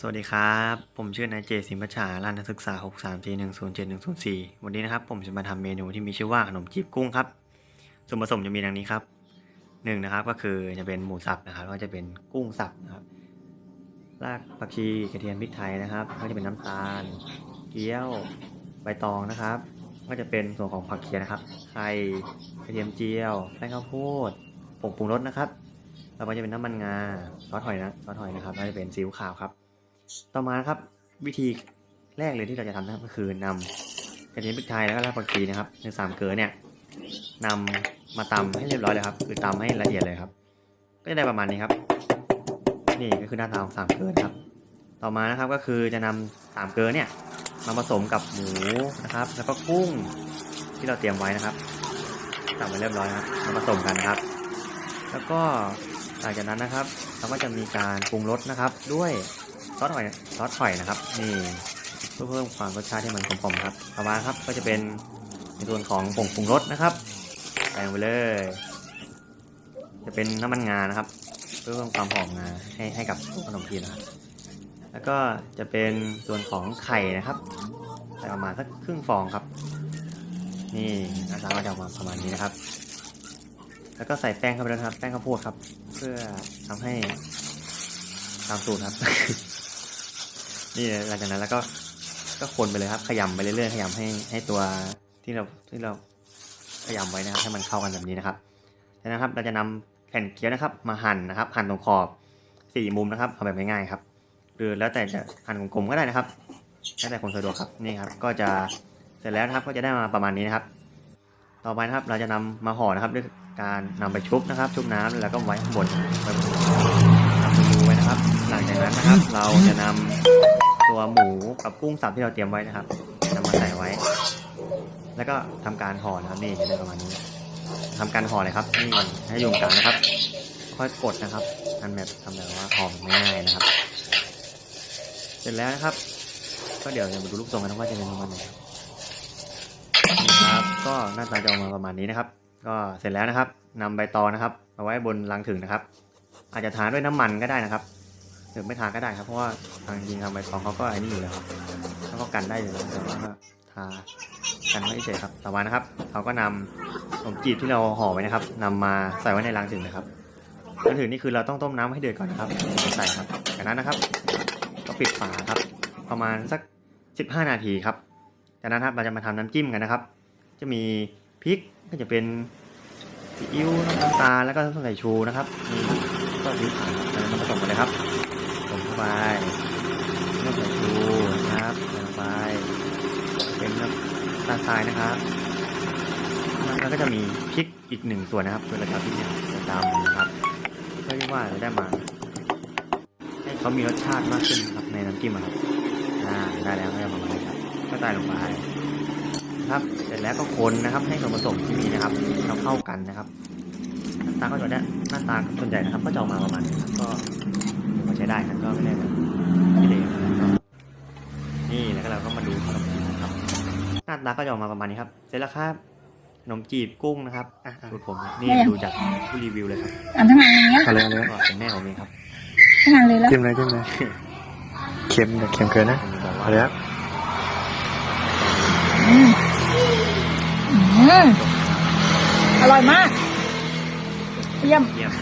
สวัสดีครับ ผมชื่อนายเจสิมประชาร้านนักศึกษา 6 3 4 1 0 7 1 0 4 วันนี้นะครับ ผมจะมาทำเมนูที่มีชื่อว่าขนมจีบกุ้งครับ ส่วนผสมจะมีดังนี้ครับหนึ่งนะครับก็คือจะเป็นหมูสับนะครับก็จะเป็นกุ้งสับนะครับรากผักชีกระเทียมพริกไทยนะครับก็จะเป็นน้ำตาล เกี๊ยวใบตองนะครับ ก็จะเป็นส่วนของผักเคียนะครับไข่กระเทียมเจียวแป้งข้าวโพดผงปรุงรสนะครับแล้วก็จะเป็นน้ำมันงาซอสหอยนะซอสหอยนะครับแล้วจะเป็นซีอิ๊วขาวครับ ต่อมานะครับวิธีแรกเลยที่เราจะทำนะครับก็คือนำกระเทียมพริกไทยแล้วก็รากผักชีนะครับในสามเกลือเนี่ยนำมาตำให้เรียบร้อยเลยครับ คือตำให้ละเอียดเลยครับ ก็จะได้ประมาณนี้ครับ นี่ก็คือหน้าตาของสามเกลือนะครับ ต่อมานะครับก็คือจะนำสามเกลือเนี่ยมาผสมกับหมูนะครับ แล้วก็กุ้งที่เราเตรียมไว้นะครับตักไปเรียบร้อยนะครับมาผสมกันนะครับ แล้วก็หลังจากนั้นนะครับเราก็จะมีการปรุงรสนะครับด้วย ซอสหอยซอสหอยนะครับ นี่เพื่อเพิ่มความรสชาติให้มันกลมกล่อมครับต่อมาครับก็จะเป็นในส่วนของผงปรุงรสนะครับใส่ลงไปเลย จะเป็นน้ำมันงานะครับ เพื่อเพิ่มความหอมงาให้ให้กับขนมจีนนะครับ แล้วก็จะเป็นส่วนของไข่นะครับใส่ประมาณสักครึ่งฟองครับ นี่หน้าตาก็จะออกมาประมาณนี้นะครับ แล้วก็ใส่แป้งเข้าไปแล้วยนะครับ แป้งข้าวโพดครับ เพื่อทำให้ ตามสูตรครับ นี่หลังจากนั้นแล้วก็ก็คนไปเลยครับ ขยำไปเรื่อยๆขยำให้ให้ตัวที่เราที่เราขยำไว้นะครับ ให้มันเข้ากันแบบนี้นะครับจากนั้นครับ เราจะนำแผ่นเกี๊ยวนะครับ มาหั่นนะครับ หั่นตรงขอบสี่มุมนะครับเอาแบบง่ายๆครับ หรือแล้วแต่จะหั่นกลมๆก็ได้นะครับแล้วแต่คนสะดวกครับนี่ครับ ก็จะเสร็จแล้วนะครับก็จะได้มาประมาณนี้นะครับ ต่อไปนะครับเราจะนำมาห่อนะครับ ด้วยการนำไปชุบนะครับ ชุบน้ำแล้วก็ไว้ข้างบนไว้บน นะครับ เราจะนำตัวหมูกับกุ้งสับที่เราเตรียมไว้นะครับนำมาใส่ไว้ แล้วก็ทำการห่อนะครับนี่จะได้ประมาณนี้ทำการห่อเลยครับนี่ให้ยู่งกลางนะครับ ค่อยกดนะครับทำแบบทำแบบว่าห่อง่ายนะครับ เสร็จแล้วนะครับ ก็เดี๋ยวจะมาดูรูปทรงกันนะว่าจะเป็นประมาณไหนครับนี่ครับก็หน้าตาจะออกมาประมาณนี้นะครับ ก็เสร็จแล้วนะครับนำใบตองนะครับมาไว้บนลังถึงนะครับ อาจจะทาด้วยน้ำมันก็ได้นะครับ หรือไม่ทาก็ได้ครับเพราะว่าทางจริงทางใบตองเขาก็ไอ้นี่อยู่แล้วครับเขาก็กันได้อยู่แล้วแต่ว่าทากันไม่เฉยครับต่อมานะครับเราก็นำขนมจีบที่เราห่อไว้นะครับนำมาใส่ไว้ในลังถึงนะครับลังถึงนี่คือเราต้องต้มน้ำให้เดือดก่อนนะครับใส่ครับจากนั้นนะครับ ก็ปิดฝาครับ ประมาณสัก 15 นาทีครับจากนั้นครับเราจะมาทำน้ำจิ้มกันนะครับ จะมีพริกก็จะเป็นซีอิ๊วน้ำตาลแล้วก็ใส่ชูนะครับก็ซีอิ๊วขาวมาผสมกันเลยครับ มเข้าไปน้ำใส่ชูนะครับลงไป เป็นน้ำตาลทรายนะครับแล้วก็จะมีพริกอีกหนึ่งส่วนนะครับคือเราจะเอาพริกเนี่ยจะดำนะครับเพื่อที่ว่าจะได้มาให้เขามีรสชาติมากขึ้นครับในน้ำจิ้มอะครับอ่าได้แล้วก็จะประมาณนี้ครับก็ใส่ลงไปนะครับเสร็จแล้วก็คนนะครับ ให้ส่วนผสมที่มีนะครับเราเข้ากันนะครับหน้าตาก็จะได้หน้าตาส่วนใหญ่นะครับ ก็จะออกมาประมาณนี้ครับก็ ใช้ได้ครับก็ไม่ได้แบบไม่เลวนะครับนี่แล้วก็เราก็มาดูขนมจีบนะครับหน้าตาก็จะออกมาประมาณนี้ครับเสร็จแล้วครับขนมจีบกุ้งนะครับอะสูตรผมครับนี่ดูจากผู้รีวิวเลยครับอ่านทั้งงานอย่างเงี้ยเอาเลยเอาเลยก็เป็นแม่ผมเองครับทั้งงานเลยแล้วจิ้มเลยจิ้มเลยเค็มแต่เค็มเกินนะผมบอกว่าเอาเลยครับอืมอืมอร่อยมากเยี่ยมเยี่ยม